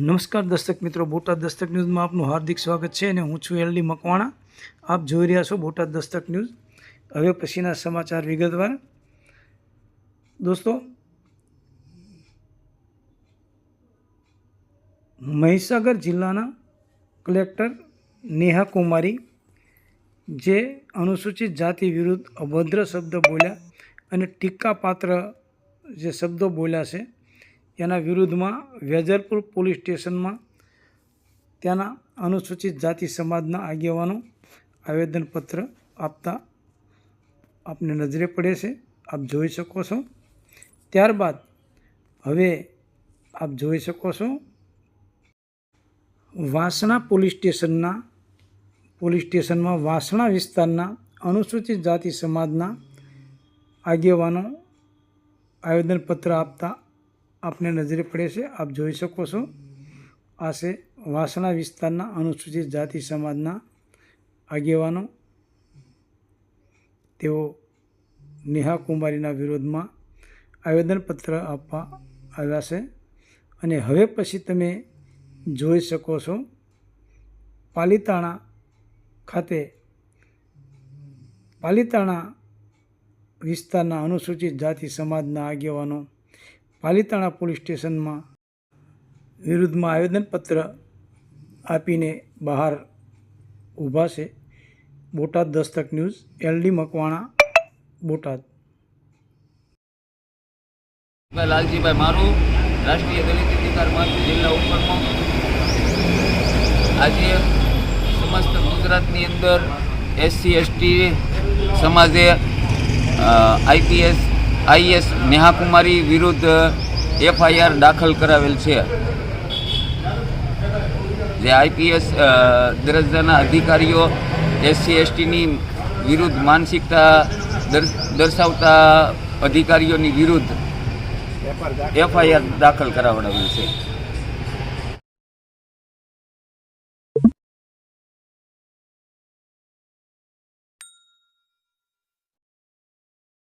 નમસ્કાર દર્શક મિત્રો, બોટાદ દસ્તક ન્યૂઝમાં આપનું હાર્દિક સ્વાગત છે અને હું છું એલડી મકવાણા. આપ જોઈ રહ્યા છો બોટાદ દસ્તક ન્યૂઝ. હવે પછીના સમાચાર વિગતવાર. દોસ્તો, મહીસાગર જિલ્લાના કલેક્ટર નેહા કુમારી, જે અનુસૂચિત જાતિ વિરુદ્ધ અભદ્ર શબ્દ બોલ્યા અને ટીકાપાત્ર જે શબ્દો બોલ્યા છે એના વિરુદ્ધમાં વેજરપુર પોલીસ સ્ટેશનમાં ત્યાંના અનુસૂચિત જાતિ સમાજના આગેવાનો આવેદનપત્ર આપતા આપને નજરે પડે છે. આપ જોઈ શકો છો. ત્યારબાદ હવે આપ જોઈ શકો છો. વાસણા પોલીસ સ્ટેશનના પોલીસ સ્ટેશનમાં વાસણા વિસ્તારના અનુસૂચિત જાતિ સમાજના આગેવાનો આવેદનપત્ર આપતા આપને નજરે પડે છે. આપ જોઈ શકો છો. આ છે વાસણા વિસ્તારના અનુસૂચિત જાતિ સમાજના આગેવાનો. તેઓ નેહા કુમારીના વિરોધમાં આવેદનપત્ર આપવા આવ્યા છે. અને હવે પછી તમે જોઈ શકો છો પાલિતાણા ખાતે પાલિતાણા વિસ્તારના અનુસૂચિત જાતિ સમાજના આગેવાનો પાલીતાણા પોલીસ સ્ટેશનમાં વિરુદ્ધમાં આવેદનપત્ર આપીને બહાર ઊભા છે. Botad Dastak news L D Makwana, Botad. ભાઈ લાલજીભાઈ મારું રાષ્ટ્રીય દલિત અધિકાર મંચ જિલ્લા ઉપરમાં આજે સમસ્ત ગુજરાતની અંદર એસસી, એસટી સમાજે આઈપીએસ આઈએસ નેહાકુમારી વિરુદ્ધ એફઆઈઆર દાખલ કરાવેલ છે. જે આઈપીએસ દરજ્જાના અધિકારીઓ એસસી એસટીની વિરુદ્ધ માનસિકતા દર્શાવતા અધિકારીઓની વિરુદ્ધ એફઆઈઆર દાખલ કરાવડાવેલ છે.